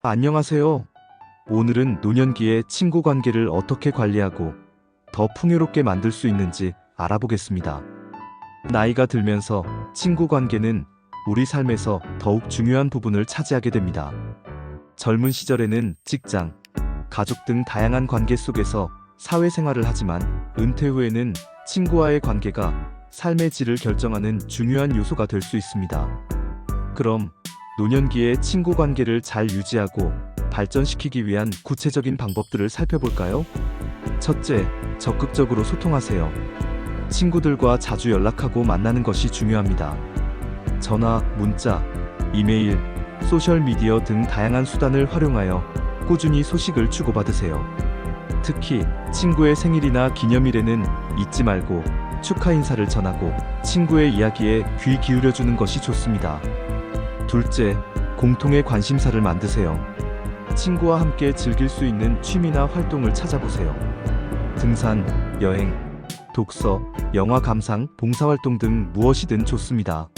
안녕하세요. 오늘은 노년기의 친구 관계를 어떻게 관리하고 더 풍요롭게 만들 수 있는지 알아보겠습니다. 나이가 들면서 친구 관계는 우리 삶에서 더욱 중요한 부분을 차지하게 됩니다. 젊은 시절에는 직장, 가족 등 다양한 관계 속에서 사회생활을 하지만 은퇴 후에는 친구와의 관계가 삶의 질을 결정하는 중요한 요소가 될 수 있습니다. 그럼 노년기에 친구 관계를 잘 유지하고 발전시키기 위한 구체적인 방법들을 살펴볼까요? 첫째, 적극적으로 소통하세요. 친구들과 자주 연락하고 만나는 것이 중요합니다. 전화, 문자, 이메일, 소셜미디어 등 다양한 수단을 활용하여 꾸준히 소식을 주고받으세요. 특히 친구의 생일이나 기념일에는 잊지 말고 축하 인사를 전하고 친구의 이야기에 귀 기울여주는 것이 좋습니다. 둘째, 공통의 관심사를 만드세요. 친구와 함께 즐길 수 있는 취미나 활동을 찾아보세요. 등산, 여행, 독서, 영화 감상, 봉사활동 등 무엇이든 좋습니다.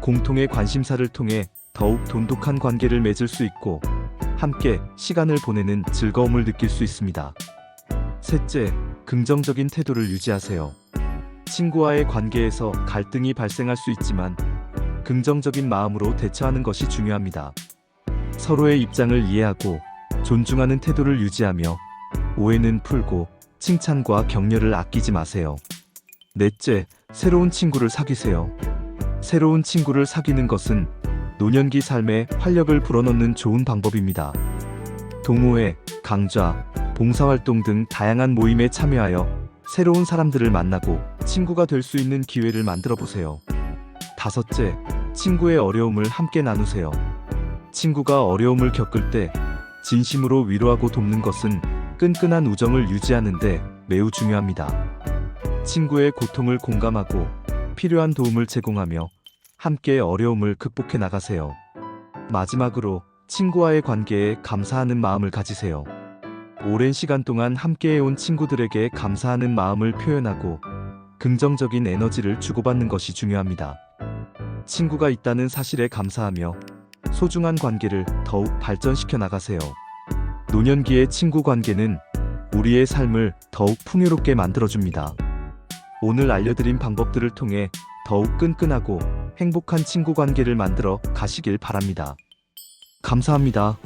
공통의 관심사를 통해 더욱 돈독한 관계를 맺을 수 있고 함께 시간을 보내는 즐거움을 느낄 수 있습니다. 셋째, 긍정적인 태도를 유지하세요. 친구와의 관계에서 갈등이 발생할 수 있지만 긍정적인 마음으로 대처하는 것이 중요합니다. 서로의 입장을 이해하고 존중하는 태도를 유지하며 오해는 풀고 칭찬과 격려를 아끼지 마세요. 넷째, 새로운 친구를 사귀세요. 새로운 친구를 사귀는 것은 노년기 삶에 활력을 불어넣는 좋은 방법입니다. 동호회, 강좌, 봉사활동 등 다양한 모임에 참여하여 새로운 사람들을 만나고 친구가 될 수 있는 기회를 만들어 보세요. 다섯째, 친구의 어려움을 함께 나누세요. 친구가 어려움을 겪을 때 진심으로 위로하고 돕는 것은 끈끈한 우정을 유지하는데 매우 중요합니다. 친구의 고통을 공감하고 필요한 도움을 제공하며 함께 어려움을 극복해 나가세요. 마지막으로 친구와의 관계에 감사하는 마음을 가지세요. 오랜 시간 동안 함께해온 친구들에게 감사하는 마음을 표현하고 긍정적인 에너지를 주고받는 것이 중요합니다. 친구가 있다는 사실에 감사하며 소중한 관계를 더욱 발전시켜 나가세요. 노년기의 친구 관계는 우리의 삶을 더욱 풍요롭게 만들어줍니다. 오늘 알려드린 방법들을 통해 더욱 끈끈하고 행복한 친구 관계를 만들어 가시길 바랍니다. 감사합니다.